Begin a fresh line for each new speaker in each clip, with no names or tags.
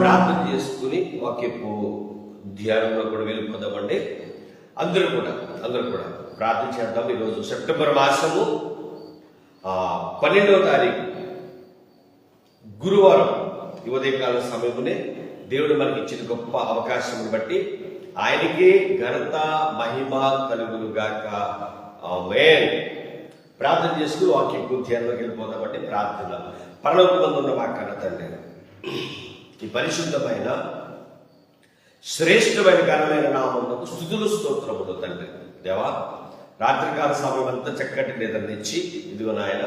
ప్రార్థన చేసుకుని వాక్యపు ధ్యానంలో కూడా వెళ్ళిపోదామండి అందరూ కూడా అందరూ కూడా ప్రార్థన చేద్దాం. ఈరోజు సెప్టెంబర్ మాసము ఆ, పన్నెండవ తారీఖు గురువారం ఉదయకాల సమయమునే దేవుడు మనకి ఇచ్చిన గొప్ప అవకాశం బట్టి ఆయనకే ఘనత మహిమ కలుగులుగాక గాక ప్రార్థన చేసుకుని వాక్యపు ధ్యానంలోకి వెళ్ళిపోదామంటే ప్రార్థన. పరలోకమందు ఉన్న మా కన్న తండ్రి. ఈ పరిశుద్ధమైన శ్రేష్టమైన కరమైన నామమునకు స్థుతులు స్తోత్రములు తండ్రి. దేవా రాత్రికాల సమయం అంతా చక్కటి నిద్రనిచ్చి ఇదిగో నాయన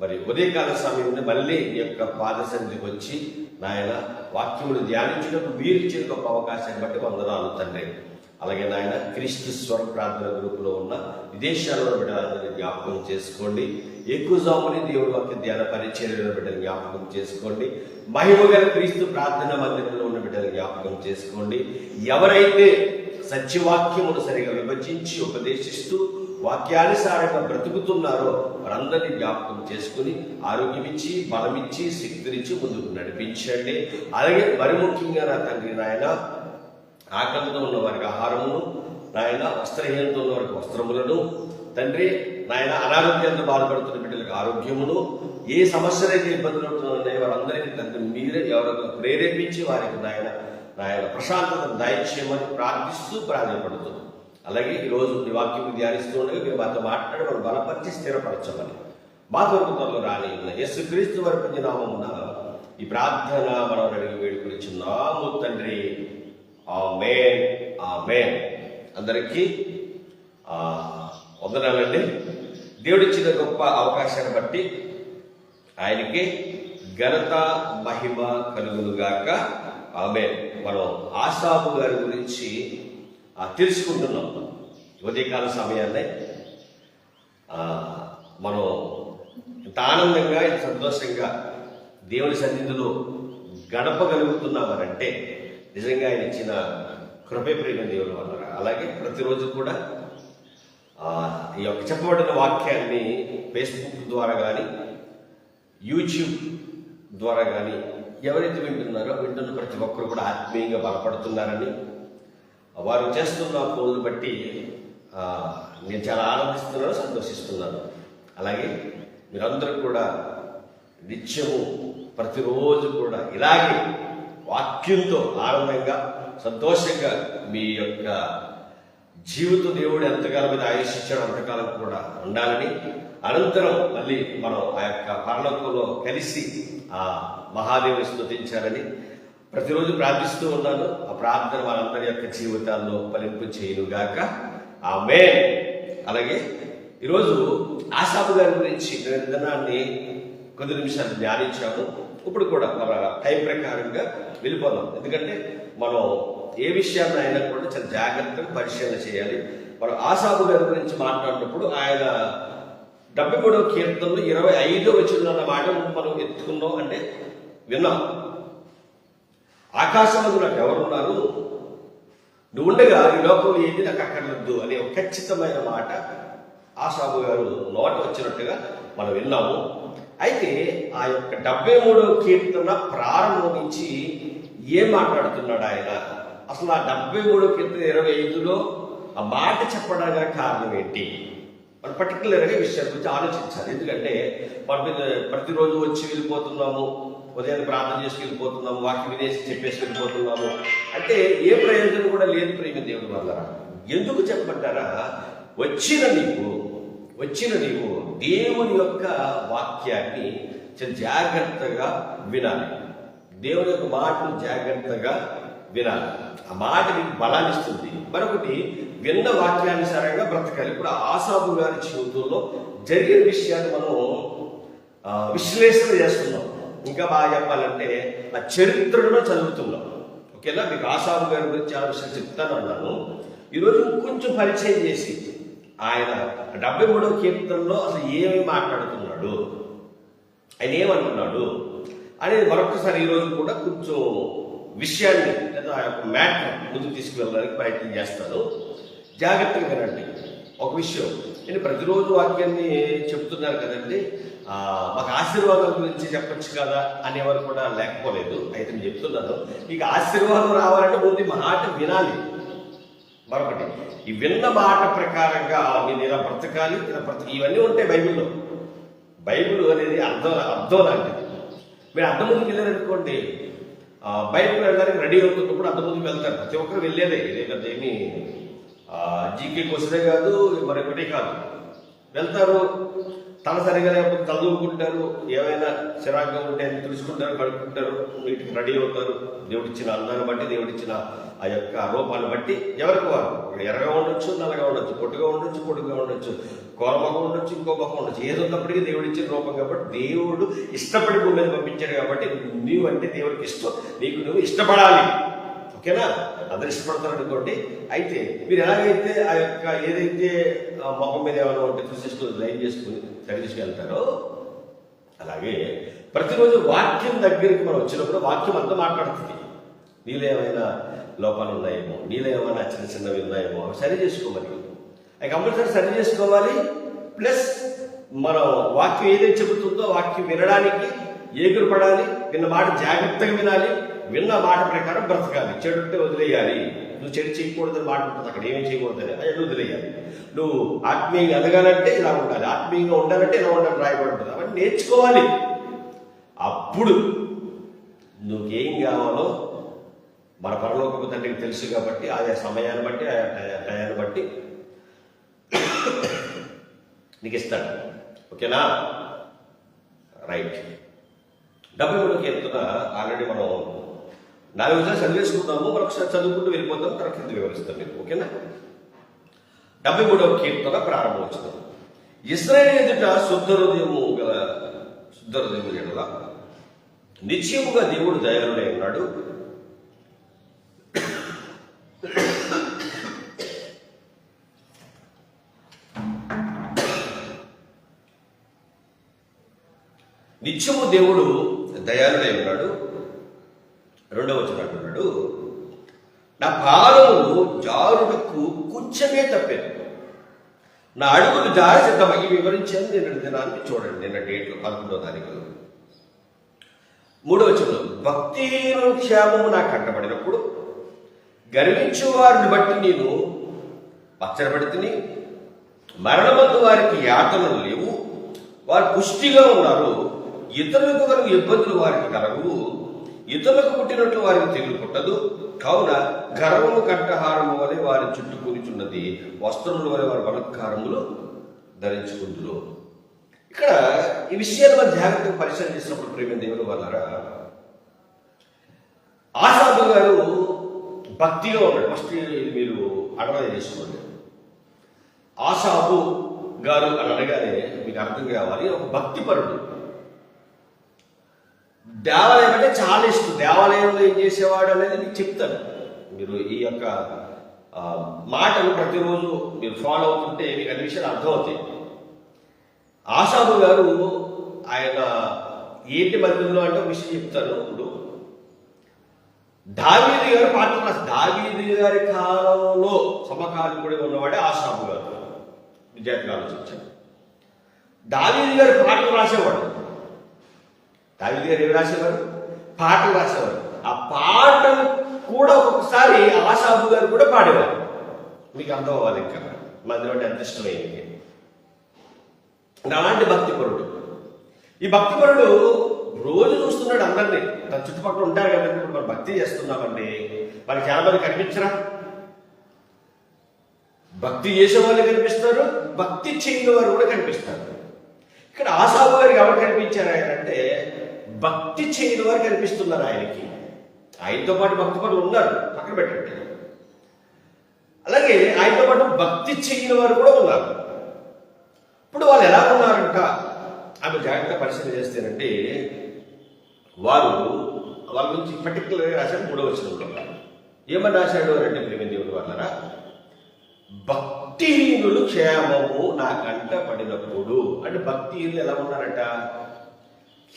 మరి ఉదయకాల సమయంలో మళ్ళీ ఈ యొక్క పాద వచ్చి నాయన వాక్యములు ధ్యానించినప్పుడు మీరు ఇచ్చిన గొప్ప అవకాశాన్ని బట్టి వందనాలు తండ్రి. అలాగే నాయన క్రీస్తు స్వర ప్రార్థన గ్రూపులో ఉన్న విదేశాల్లో బిడ్డలందరినీ జ్ఞాపకం చేసుకోండి. ఎక్కువ జాముని దేవుడు వాక్య ధ్యాన పరిచర్యలో బిడ్డలు జ్ఞాపకం చేసుకోండి. మహిమగల క్రీస్తు ప్రార్థన మందిరంలో ఉన్న బిడ్డలు జ్ఞాపకం చేసుకోండి. ఎవరైతే సత్యవాక్యమును సరిగా విభజించి ఉపదేశిస్తూ వాక్యానుసారంగా బ్రతుకుతున్నారో వారందరినీ జ్ఞాపకం చేసుకుని ఆరోగ్యమిచ్చి బలమిచ్చి శక్తినిచ్చి ముందుకు నడిపించండి. అలాగే మరి ముఖ్యంగా నా తండ్రి నాయన ఆకలితో ఉన్న వారికి ఆహారమును నాయన వస్త్రహీనతో ఉన్న వారికి వస్త్రములను. తండ్రి నాయన అనారోగ్యంతో బాధపడుతున్న బిడ్డలకు ఆరోగ్యమును. ఏ సమస్యలైతే ఇబ్బందులు ఉంటున్నాయో వారందరికీ తండ్రి మీరే ఎవరితో ప్రేరేపించి వారికి నాయన నాయన ప్రశాంతత దయచేయమని ప్రార్థిస్తూ ప్రాధాన్యపడుతుంది. అలాగే ఈరోజు మీ వాక్యం ధ్యానిస్తూ ఉండగా మీరు మాతో మాట్లాడి మనం బలపరిచి స్థిరపరచమని. మా కొరకు త్వరలో రాని ఉన్న యేసు క్రీస్తు వరకు ఉన్న ఈ ప్రార్థన మనం అడిగి వేడుకునిచున్నాము తండ్రి. ఆమేన్ ఆమేన్. అందరికీ వందనాలండి. దేవుడిచ్చిన గొప్ప అవకాశాన్ని బట్టి ఆయనకి ఘనత మహిమ కలుగునుగాక ఆమె మనం ఆశాబు గారి గురించి తెలుసుకుంటున్నాం. ఉదయకాల సమయాన్ని. మనం ఇంత ఆనందంగా ఇంత సంతోషంగా దేవుని సన్నిధిలో గడపగలుగుతున్నామనంటే నిజంగా ఆయన ఇచ్చిన కృపే ప్రేమ దేవుడు అన్నారు అలాగే ప్రతిరోజు కూడా ఈ యొక్క చెప్పబడిన వాక్యాన్ని ఫేస్బుక్ ద్వారా కానీ యూట్యూబ్ ద్వారా కానీ ఎవరైతే వింటున్నారో వింటున్న ప్రతి ఒక్కరు కూడా ఆత్మీయంగా బలపడుతున్నారని వారు చేస్తున్న పనులు బట్టి నేను చాలా ఆనందిస్తున్నాను సంతోషిస్తున్నాను. అలాగే మీరందరూ కూడా నిత్యము ప్రతిరోజు కూడా ఇలాగే అత్యంతో ఆనందంగా సంతోషంగా మీ యొక్క జీవిత దేవుడు ఎంతకాలం మీద ఆయుష్ అంతకాలం కూడా ఉండాలని అనంతరం మళ్ళీ మనం ఆ యొక్క పరలోకంలో కలిసి ఆ మహాదేవుని స్థుతించాలని ప్రతిరోజు ప్రార్థిస్తూ ఉన్నాను. ఆ ప్రార్థన వారందరి యొక్క జీవితాల్లో ఫలింపు చేయనుగాక. ఆమె అలాగే ఈరోజు ఆశాపు గారి గురించి నేను కొద్ది నిమిషాలు ధ్యానించాము ఇప్పుడు కూడా మన టైం ప్రకారంగా వెళ్ళిపోదాం. ఎందుకంటే మనం ఏ విషయాన్ని అయినా కూడా చాలా జాగ్రత్తగా పరిశీలన చేయాలి. మనం ఆసాబు గారి గురించి మాట్లాడినప్పుడు ఆయన డెబ్బై మూడవ కీర్తనలు ఇరవై ఐదో వచ్చిన మాట మనం ఎత్తుకున్నాం అంటే విన్నాం. ఆకాశంలో నాకు ఎవరున్నారు? నువ్వు ఉండగా ఈ లోకంలో ఏది నాకు అక్కర్లేదు అనే ఒక ఖచ్చితమైన మాట ఆశాబు గారు నోట వచ్చినట్టుగా మనం విన్నాము. అయితే ఆ యొక్క డెబ్బై మూడవ కీర్తన ప్రారంభం నుంచి ఏం మాట్లాడుతున్నాడు ఆయన? అసలు ఆ డెబ్బై మూడవ కీర్తన ఇరవై ఐదులో ఆ మాట చెప్పడానికి కారణం ఏంటి? మనం పర్టికులర్గా ఈ విషయాల గురించి ఆలోచించాలి. ఎందుకంటే మన మీద ప్రతిరోజు వచ్చి వెళ్ళిపోతున్నాము ఉదయం ప్రార్థన చేసి వెళ్ళిపోతున్నాము వాక్యం వినేసి చెప్పేసి వెళ్ళిపోతున్నాము. అంటే ఏ ప్రయోజనం కూడా లేదు ప్రేమ దేవుడు వల్ల. ఎందుకు చెప్పమంటారా? వచ్చిన నీవు వచ్చిన నీవు దేవుని యొక్క వాక్యాన్ని చాలా జాగ్రత్తగా వినాలి. దేవుని యొక్క మాటను జాగ్రత్తగా వినాలి. ఆ మాట మీకు బలాన్నిస్తుంది మరొకటి విన్న వాక్యానుసారంగా బ్రతకాలి. ఇప్పుడు ఆసాబు గారి జీవితంలో జరిగిన విషయాన్ని మనం విశ్లేషణ చేస్తున్నాం. ఇంకా బాగా చెప్పాలంటే ఆ చరిత్రలో చదువుతున్నాం. ఓకేనా? మీకు ఆసాబు గారి గురించి చాలా విషయాలు చెప్తాను అన్నాను ఈరోజు కొంచెం పరిచయం చేసి ఆయన డెబ్బై మూడవ కీర్తనలో అసలు ఏమి మాట్లాడుతున్నాడు? ఆయన ఏమంటున్నాడు? అనేది మరొకసారి ఈరోజు కూడా కొంచెం విషయాన్ని లేదా ఆ యొక్క మ్యాటర్ ముందుకు తీసుకువెళ్ళడానికి ప్రయత్నం చేస్తాను. జాగ్రత్తగా వినండి. ఒక విషయం నేను ప్రతిరోజు వాక్యాన్ని చెప్తున్నారు కదండి మాకు ఆశీర్వాదం గురించి చెప్పొచ్చు కదా అనేవారు కూడా లేకపోలేదు. అయితే నేను చెప్తున్నాను ఇక ఆశీర్వాదం రావాలంటే ముందు మాట వినాలి. మరొకటి ఈ విన్న మాట ప్రకారంగా నేను ఇలా బ్రతకాలి ఇలా బ్రత ఇవన్నీ ఉంటాయి బైబిల్లో. బైబిల్ అనేది అర్థం అర్థం లాంటిది. మీరు అర్థం ముందుకు వెళ్ళారనుకోండి బైబిల్ వెళ్ళడానికి రెడీ అవుతున్నప్పుడు అర్థం ముందుకు వెళ్తారు. ప్రతి ఒక్కరు వెళ్ళేదే. ఇదే ఏమి జీకే కోసమే కాదు మరొకటి కాదు. వెళ్తారు. తల సరిగా లేకపోతే చదువుకుంటారు ఏమైనా చిరాగ్గా ఉంటే అని తెలుసుకుంటారు కడుక్కుంటారు. వీటికి రెడీ అవుతారు. దేవుడిచ్చిన అందాన్ని బట్టి దేవుడిచ్చిన ఆ యొక్క రూపాన్ని బట్టి ఎవరికి వారు? ఎర్రగా ఉండొచ్చు నల్లగా ఉండొచ్చు పొట్టుగా ఉండొచ్చు పొడుగుగా ఉండొచ్చు కోరమొఖం ఉండొచ్చు ఇంకో ముఖం ఉండొచ్చు. ఏది ఉన్నప్పటికీ దేవుడిచ్చిన రూపం కాబట్టి దేవుడు ఇష్టపడి భూమి మీద పంపించాడు కాబట్టి నీవు అంటే దేవుడికి ఇష్టం. నీకు నువ్వు ఇష్టపడాలి. ఓకేనా? అందరు ఇష్టపడతారు అనుకోండి. అయితే మీరు ఎలాగైతే ఆ యొక్క ఏదైతే మొహం మీద ఏమైనా ఉంటే చూసేసుకుని లైన్ చేసుకుని సరి తీసుకెళ్తారో అలాగే ప్రతిరోజు వాక్యం దగ్గరికి మనం వచ్చినప్పుడు వాక్యం అంతా మాట్లాడుతుంది. నీలో ఏమైనా లోపాలు ఉన్నాయేమో నీలో ఏమైనా చిన్న చిన్నవి ఉన్నాయేమో అవి సరి చేసుకోమని. అవి కంపల్సరీ సరి చేసుకోవాలి. ప్లస్ మనం వాక్యం ఏదైతే చెబుతుందో వాక్యం వినడానికి ఏగురు పడాలి విన్న మాట జాగ్రత్తగా వినాలి. విన్న మాట ప్రకారం బ్రతకాలి. చెడు ఉంటే వదిలేయాలి. నువ్వు చెడు చేయకూడదని మాట ఉంటుంది. అక్కడ ఏమేం చేయకూడదని అది వదిలేయాలి. నువ్వు ఆత్మీయంగా ఎదగాలంటే ఇలా ఉండాలి. ఆత్మీయంగా ఉండాలంటే ఇలా ఉండాలి రాయబడి ఉంటుంది. అవన్నీ నేర్చుకోవాలి. అప్పుడు నువ్వేం కావాలో మన పరలోకపు తండ్రికి తెలుసు కాబట్టి ఆయా సమయాన్ని బట్టి ఆయా టయాన్ని బట్టి నీకు ఇస్తాడు. ఓకేనా? రైట్. డబ్బు కూడా కీర్తన ఆల్రెడీ మనం నాలుగు విషయాలు చదివేసుకుందాము మరొకసారి చదువుకుంటూ వెళ్ళిపోతాం తర్వాత కింద వివరిస్తాం మీకు ఓకేనా? డెబ్బై మూడవ కీర్తన ప్రారంభం వచ్చింది ఇస్రాయేల్ ఎదుట శుద్ధ హృదయము గల శుద్ధ హృదయము ఎడల. నిశ్చయముగా దేవుడు దయాళుడై ఉన్నాడు. నిత్యము దేవుడు దయాళుడై ఉన్నాడు. రెండవ వచనం అంటున్నాడు నా పాదములు జారుడుకు కొంచెమే తప్పాను. నా అడుగులు జారి సిద్ధమై వివరించాను నిన్న దినాన్ని చూడండి. నిన్న డేట్లో పదకొండవ తారీఖు. మూడవ చిన్న భక్తిహీన క్షేమము నాకు కంటపడినప్పుడు గర్వించు వారిని బట్టి నేను పచ్చడబడితిని మరణమందు వారికి యాతనలు లేవు. వారు పుష్టిగా ఉన్నారు. ఇతరులకు కలుగు ఇబ్బందులు వారికి కలవు. ఇతరులకు పుట్టినట్లు వారికి తెగులు పుట్టదు. కావున గర్వము కంఠహారము వలె వారి చుట్టూ కూర్చున్నది. వస్త్రములు వలె వారి బలత్కారములు ధరించుకుందురు. ఇక్కడ ఈ విషయాన్ని మనం జాగ్రత్తగా పరిశీలన చేసినప్పుడు ప్రేమ దేవుడు వల్లరా ఆసాబు గారు భక్తిగా ఉన్నాడు. ఫస్ట్ మీరు అడవది చేసుకోండి ఆసాబు గారు అని అనగానే మీకు అర్థం కావాలి. ఒక భక్తిపరుడు. దేవాలయం అంటే చాలా ఇష్టం. దేవాలయంలో ఏం చేసేవాడు అనేది మీకు చెప్తాను. మీరు ఈ యొక్క మాటలు ప్రతిరోజు మీరు ఫాలో అవుతుంటే మీకు అన్ని విషయాలు అర్థమవుతాయి. ఆశాబు గారు ఆయన ఏంటి మధ్యలో అంటే ఒక విషయం చెప్తాను. ఇప్పుడు దావీది గారు పాటలు రాసి దావీది గారి కాలంలో సమకాలీకుడిగా ఉన్నవాడే ఆశాబు గారు. విద్యార్థులు ఆలోచించారు దావీది గారు పాటలు రాసేవాడు. దావీది గారు ఏమి రాసేవారు? పాటలు రాసేవారు. ఆ పాటలు కూడా ఒక్కొక్కసారి ఆశాబు గారు కూడా పాడేవారు. మీకు అర్థం అవ్వాలి ఇంకా. మందిలో అంటే ఎంత ఇష్టమైంది అలాంటి భక్తిపరుడు ఈ భక్తిపరుడు రోజు చూస్తున్నాడు అందరినీ. తన చుట్టుపక్కల ఉంటారు కదా మనం భక్తి చేస్తున్నామండి మనకి చాలా మంది కనిపించరా? భక్తి చేసే వాళ్ళు కనిపిస్తారు భక్తి చేయని వారు కూడా కనిపిస్తారు. ఇక్కడ ఆశాబు గారికి ఎవరు కనిపించారు ఆయన అంటే భక్తి చేయని వారు కనిపిస్తున్నారు ఆయనకి. ఆయనతో పాటు భక్తి పనులు ఉన్నారు పక్కన పెట్టండి. అలాగే ఆయనతో పాటు భక్తి చేయని వారు కూడా ఉన్నారు. ఇప్పుడు వాళ్ళు ఎలా ఉన్నారంట? ఆమె జాగ్రత్త పరిశీలన చేస్తేనంటే వారు వాళ్ళ గురించి పర్టికులర్గా రాశాడు మూడో వచనంలో ఏమని రాశాడు అని అంటే ప్రేమ దేవుడు వాళ్ళరా భక్తిహీనులు క్షేమము నా కంట పడినప్పుడు. అంటే భక్తిహీనులు ఎలా ఉన్నారట?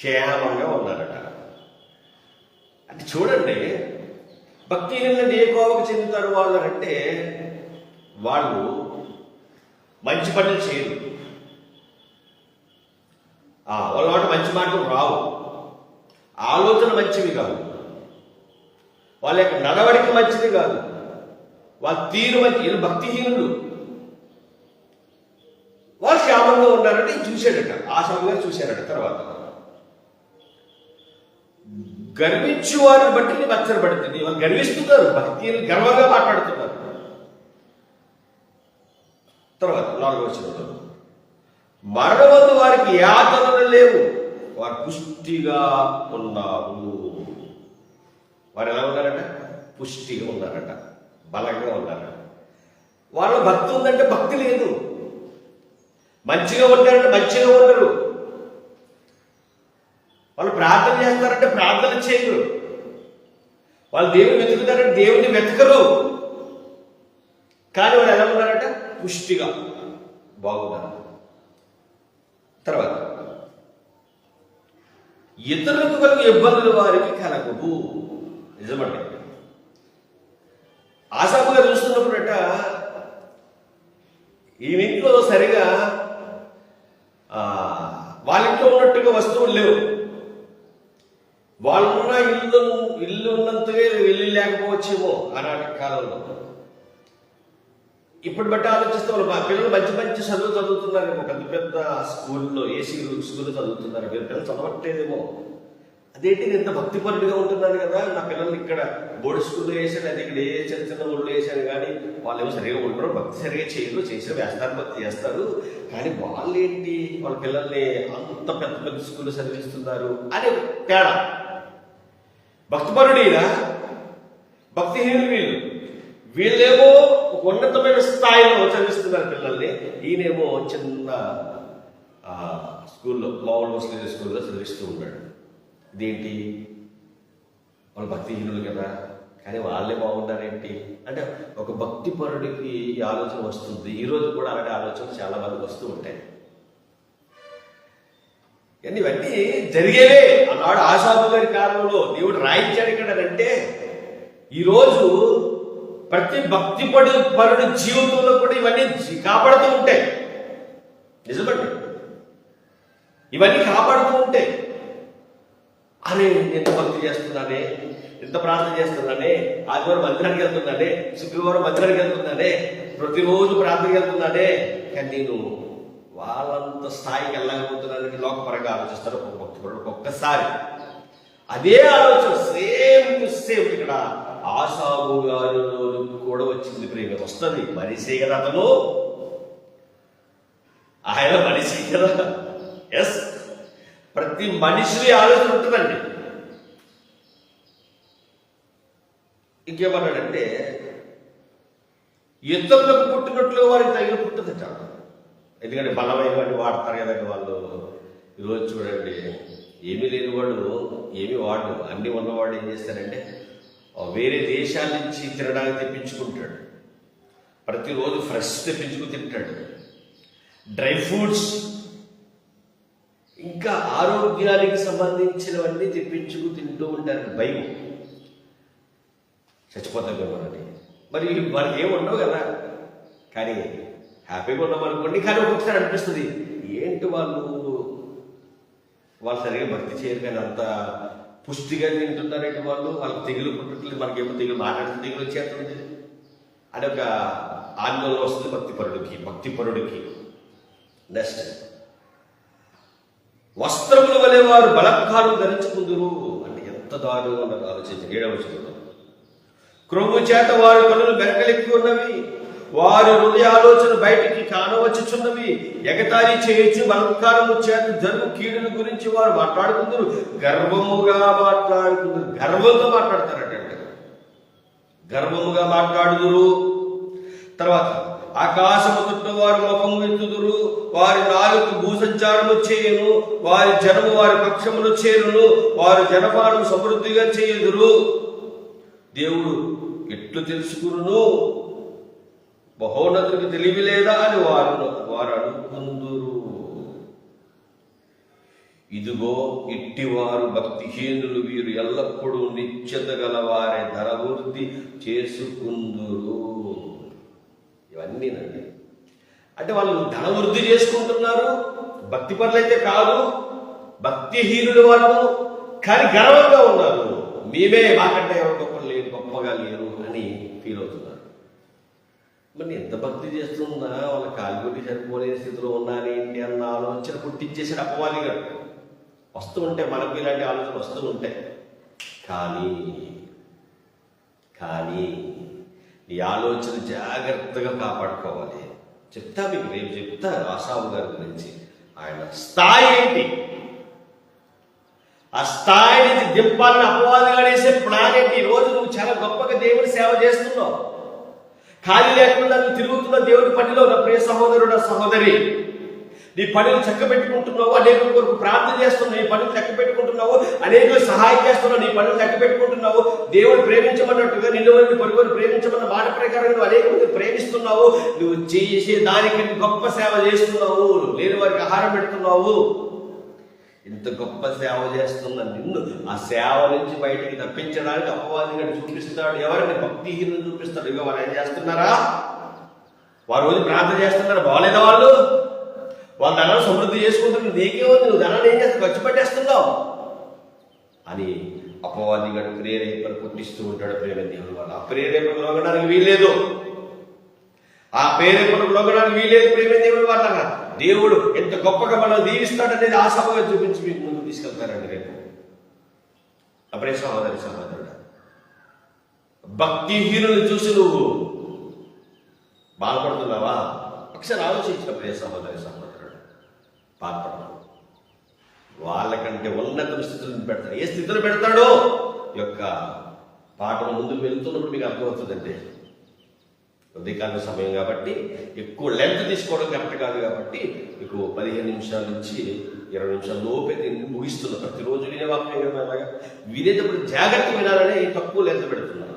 క్షేమంగా ఉన్నారట. అంటే చూడండి భక్తిహీనులు అంటే ఏ కోవకు చెందుతారు వాళ్ళు అంటే వాళ్ళు మంచి పనులు చేయరు. ఆ, వాళ్ళ మాట మంచి మాటలు రావు. ఆలోచన మంచివి కాదు వాళ్ళ యొక్క నడవడిక మంచిది కాదు. వాళ్ళ తీరు మంచి భక్తిహీనులు. వాళ్ళు క్షేమంగా ఉన్నారంటే ఈయన చూశాడట ఆశ్రమం గారు చూశారట తర్వాత. గర్వించు వారిని బట్టి నీ మచ్చర పడుతుంది వాళ్ళు గర్విస్తున్నారు? భక్తి గర్వంగా మాట్లాడుతున్నారు. తర్వాత నాలుగో వచ్చిన మరణమందు వారికి యాతనలు లేవు. వారు పుష్టిగా ఉన్నారు వారు ఎలా ఉన్నారట? పుష్టిగా ఉన్నారట. బలంగా ఉన్నారట. వాళ్ళ భక్తి ఉందంటే భక్తి లేదు. మంచిగా ఉంటారంటే మంచిగా ఉండరు. వాళ్ళు ప్రార్థన చేస్తారంటే ప్రార్థన చేయరు. వాళ్ళు దేవుని వెతుకుతారంటే దేవుని వెతకరు. కానీ వాళ్ళు ఎలా ఉన్నారంట? పుష్టిగా. బాగున్నారు. తర్వాత ఇతరులకు కలుగు ఇబ్బందులు వారికి కలగవు. నిజమండి. ఆశాపుగా చూస్తున్నప్పుడట ఈ ఇంట్లో సరిగా వాళ్ళ ఇంట్లో ఉన్నట్టుగా వస్తువులు లేవు. వాళ్ళున్న ఇల్లు ఇల్లు ఉన్నంతగా వెళ్ళి లేకపోవచ్చేమో ఆనాటి కాలంలో. ఇప్పుడు బట్టి ఆలోచిస్తే వాళ్ళు మా పిల్లలు మంచి మంచి చదువు చదువుతున్నారేమో పెద్ద పెద్ద స్కూల్లో ఏసీ స్కూల్లో చదువుతున్నారు మీరు పిల్లలు చదవట్లేదేమో. అదేంటి నేను ఇంత భక్తిపరుడిగా ఉంటున్నాను కదా నా పిల్లల్ని ఇక్కడ బోర్డు స్కూల్లో వేసాను అది ఇక్కడ ఏ చిన్న చిన్న ఊళ్ళో వేసాను కానీ వాళ్ళు ఏమో సరిగా ఉండరు భక్తి సరిగా చేయరు చేసిన వేస్తారు భక్తి చేస్తారు. కానీ వాళ్ళు ఏంటి వాళ్ళ పిల్లల్ని అంత పెద్ద పెద్ద స్కూల్లో చదివిస్తున్నారు అని తేడా. భక్తిపరుడీనా భక్తిహీనులు వీళ్ళు వీళ్ళేమో ఒక ఉన్నతమైన స్థాయిలో చదివిస్తున్నారు పిల్లల్ని. ఈయనేమో చిన్న స్కూల్లో మామూలు ముస్లిం స్కూల్లో చదివిస్తూ ఉన్నాడు. ఇదేంటి? వాళ్ళు భక్తిహీనులు కదా. కానీ వాళ్ళే బాగుంటారేంటి అంటే ఒక భక్తిపరుడికి ఆలోచన వస్తుంది. ఈ రోజు కూడా అలాంటి ఆలోచనలు చాలా మందికి వస్తూ ఉంటాయి. ఇవన్నీ ఇవన్నీ జరిగేవే ఆనాడు ఆశాబు గారి కాలంలో. దేవుడు రాయించాడు ఇక్కడ అంటే ఈరోజు ప్రతి భక్తి పడు పరుడు జీవితంలో కూడా ఇవన్నీ కాపాడుతూ ఉంటాయి. నిజమండి. ఇవన్నీ కాపాడుతూ ఉంటాయి. అరే ఎంత భక్తి చేస్తున్నానే ఎంత ప్రార్థన చేస్తున్నానే ఆదివారం మందిరానికి వెళ్తున్నానే శుక్రవారం మందిరానికి వెళ్తున్నానే ప్రతిరోజు ప్రార్థనకి వెళ్తున్నానే కానీ నేను వాళ్ళంత స్థాయికి వెళ్ళకపోతున్నానని లోకపరంగా ఆలోచిస్తారు ఒక్కొక్క భక్తుడు ఒక్కసారి అదే ఆలోచన సేమ్ టు సేమ్ ఇక్కడ ఆశాబు గారు కూడా వచ్చింది ప్రేమ. వస్తుంది. మనిషే కదా అతను. ఆయన మనిషి కదా ఎస్ ప్రతి మనిషి ఆలోచన ఉంటుందండి. ఇంకేమన్నాడంటే యుద్ధంలో పుట్టినట్లు వారికి తగిన పుట్టదట. ఎందుకంటే బలమైన వాడతారు కదండి వాళ్ళు ఈరోజు చూడండి ఏమీ లేని వాళ్ళు ఏమీ వాడు అన్నీ ఉన్నవాడు ఏం చేస్తారంటే వేరే దేశాల నుంచి తినడానికి తెప్పించుకుంటాడు. ప్రతిరోజు ఫ్రెష్ తెప్పించుకుని తింటాడు. డ్రై ఫ్రూట్స్ ఇంకా ఆరోగ్యానికి సంబంధించినవన్నీ తెప్పించుకు తింటూ ఉంటారు. భయం. చచ్చిపోతాం మనని మరి వారికి ఏమి ఉండవు కదా. కానీ హ్యాపీగా ఉన్నాం అనుకోండి కానీ ఒక్కొక్కసారి అనిపిస్తుంది ఏంటి వాళ్ళు? వాళ్ళు సరిగా భక్తి చేయరు కానీ అంత పుష్టిగా తింటున్నారంటే వాళ్ళు? వాళ్ళకి తెగులు పుట్టట్లేదు మనకేమో తెగులు మాట్లాడితే తెగులు వచ్చేస్తుంది. అని ఒక ఆందోళన వస్తుంది భక్తిపరుడికి భక్తిపరుడికి. నెక్స్ట్ వస్త్రముల వలె వారు బలత్కారం ధరించుకుందురు అంటే ఎంత దారుణంగా ఉన్నారు ఆలోచించి ఏడవ వచనంలో. క్రొమ్ము చేత వారి కనులు బెరకలెక్కి ఉన్నవి. వారి హృదయాలోచన బయటికి కానవచ్చుచున్నవి. ఎగతాళి చేయొచ్చు బలత్కారము చేత జరుగు కీడుల గురించి వారు మాట్లాడుకుందరు. గర్వముగా మాట్లాడుకుందరు. గర్వంతో మాట్లాడతారట గర్వముగా మాట్లాడుదురు. తర్వాత ఆకాశము చుట్ట వారి ముఖము ఎత్తుదురు వారి నాలుగు భూసంచారము చేయను. వారి జనము వారి పక్షమును చేరును. వారి జనపానం సమృద్ధిగా చేయుదురు. దేవుడు ఎట్లు తెలుసుకురును బహోన్నతునికి తెలివి లేదా అని వారు వారు అనుకుందురు. ఇదిగో ఇట్టివారు భక్తిహీనులు వీరు ఎల్లప్పుడూ నిత్యత గలవారే ధరవృద్ధి చేసుకుందురు ఇవన్నీనండి అంటే వాళ్ళు ధన వృద్ధి చేసుకుంటున్నారు భక్తి పనులైతే కాదు భక్తిహీనులు వాళ్ళు కానీ గర్వంగా ఉన్నారు. మేమే మాకంటే ఎవరు గొప్ప లేరు గొప్పగా లేరు. మరి ఎంత భక్తి చేస్తున్నా వాళ్ళ కాలుగుడి సరిపోలేని స్థితిలో ఉన్నాను ఏంటి అన్న ఆలోచన పుట్టించేసాడు అపవాది గారు. వస్తూ ఉంటే మనకు ఇలాంటి ఆలోచన వస్తూ ఉంటాయి. కానీ కానీ ఈ ఆలోచన జాగ్రత్తగా కాపాడుకోవాలి. చెప్తా మీకు రేపు చెప్తా రాసాబు గారి గురించి. ఆయన స్థాయి ఏంటి? ఆ స్థాయి నుంచి దింపాలని అపవాదిగా వేసే ప్లాన్ ఏంటి? ఈ రోజు నువ్వు చాలా గొప్పగా దేవుని సేవ చేస్తున్నావు. ఖాళీ లేకుండా నువ్వు తిరుగుతున్న దేవుడి పనిలో నా ప్రియ సహోదరుడు సహోదరి నీ పనులు చక్క పెట్టుకుంటున్నావు అనేక కొరకు ప్రార్థన చేస్తున్నావు నీ పనులు చక్క పెట్టుకుంటున్నావు అనేక సహాయం చేస్తున్నావు నీ పనులు చక్క పెట్టుకుంటున్నావు దేవుడు ప్రేమించమన్నట్టుగా నిలువని వారిని ప్రేమించమన్న మాట ప్రకారం నువ్వు అనేక మంది ప్రేమిస్తున్నావు. నువ్వు చేసే దానికి గొప్ప సేవ చేస్తున్నావు. లేని వారికి ఆహారం పెడుతున్నావు. ఇంత గొప్ప సేవ చేస్తున్న నిన్ను ఆ సేవ నుంచి బయటికి తప్పించడానికి అపవాది గడి చూపిస్తాడు ఎవరిని భక్తిహీనులు చూపిస్తాడు? ఇక వాళ్ళు ఏం చేస్తున్నారా? వారు రోజు ప్రార్థన చేస్తున్నారు. బాగాలేదా వాళ్ళు? వాళ్ళ ధనాన్ని సమృద్ధి చేసుకుంటున్నారు. నీకే ఉంది. నువ్వు ధనాన్ని ఏం చేస్తావు ఖర్చు పెట్టేస్తున్నావు. అని అపవాది గడు ప్రేరేపణ పుట్టిస్తూ ఉంటాడు. ప్రేమ దేవుడు వాళ్ళు ఆ ప్రేరేపణ లోగడానికి వీల్లేదు. ఆ ప్రేరేపణ లోగడానికి వీలేదు ప్రేమ దేవుడు వాళ్ళ దేవుడు ఎంత గొప్పగా మనం దీవిస్తాడనేది ఆ సభగా చూపించి మీకు ముందు తీసుకెళ్తారండి రేపు. అప్పుడే సహోదరి సహోదరుడు. భక్తిహీనులు చూసి నువ్వు బాధపడుతున్నావా? ఒకసారి ఆలోచించిన ప్రియ సహోదరి సహోదరుడు. బాధపడతావు వాళ్ళకంటే ఉన్నత స్థితులను పెడతాడు. ఏ స్థితిలో పెడతాడో? యొక్క పాఠం ముందుకు వెళ్తున్నప్పుడు మీకు అర్థమవుతుందండి. ఉదయకాల సమయం కాబట్టి ఎక్కువ లెంత్ తీసుకోవడం కరెక్ట్ కాదు కాబట్టి మీకు పదిహేను నిమిషాల నుంచి ఇరవై నిమిషాల లోపే దీన్ని ముగిస్తున్నా. ప్రతిరోజు వినే వాక్యం అలాగా? వినేటప్పుడు జాగ్రత్త వినాలనే తక్కువ లెంత్ పెడుతున్నాను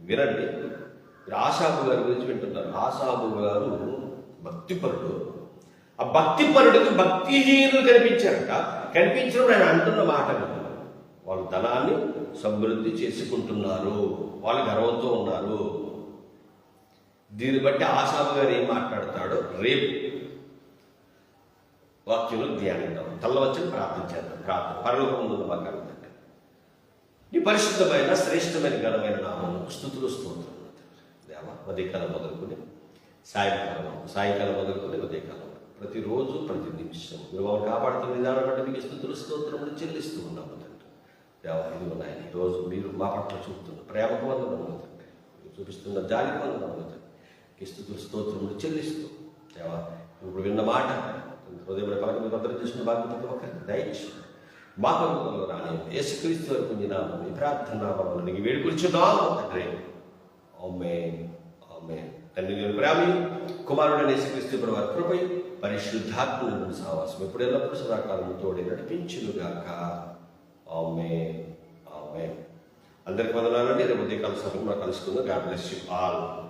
వినండి. మీరు ఆశాబు గారి గురించి వింటున్నారు. ఆశాబు గారు భక్తిపరుడు. ఆ భక్తిపరుడికి భక్తిహీనులు కనిపించారట. కనిపించినప్పుడు ఆయన అంటున్న మాట వాళ్ళు ధనాన్ని సమృద్ధి చేసుకుంటున్నారు. వాళ్ళు గర్వంతో ఉన్నారు. దీన్ని బట్టి ఆశాబు గారు ఏం మాట్లాడతాడో రేపు వాక్యంలో ధ్యానిద్దాం తల్లవచ్చని ప్రార్థన చేద్దాం. ప్రార్థన. పరలోకముందు మాకు తండ్రి నీ పరిశుద్ధమైన శ్రేష్టమైన ఘనమైన నామం స్థుతులు స్తోత్రం దేవా ఉదయకాలం మొదలుకొని సాయంకాలం సాయంకాలం మొదలుకొని ఉదయకాలం ప్రతిరోజు ప్రతి నిమిషం నువ్వు మమ్మల్ని కాపాడుతున్న విధానం బట్టి మీకు స్థుతులు స్తోత్రములు చెల్లిస్తూ ఉన్నాము తండ్రి. దేవా ఇది ఉన్నాయి ఈరోజు మీరు మా పట్ల చూపుతున్న ప్రేమకు వందనములు తండ్రి. చూపిస్తున్న జాలికి వందనములు తండ్రి. స్థుతులు స్తోత్రములు చెల్లిస్తూ. దేవా ఇప్పుడు విన్న మాట హృదయం పలకలు భద్రం చేసిన బాధ్యత ఒకరికి దయచేసి మా పలుకులలో రాని యేసుక్రీస్తు వరకు నామం మీ ప్రార్థన నామములు నీకు వేడుకొచ్చుదాం తండ్రి. ఆమె ఆమె తండ్రి నేను ప్రేమి కుమారుడైన యేసుక్రీస్తు ప్రభు వారి కృపై పరిశుద్ధాత్మ సావాసం ఎప్పుడు ఎల్లప్పుడు సదాకాలం తోడే నడిపించునుగాక. ఓమే ఓమే అందరికి వందనాలండి. రేపు ఉదయకాల సమయంలో కలుసుకుందాం. God bless you all.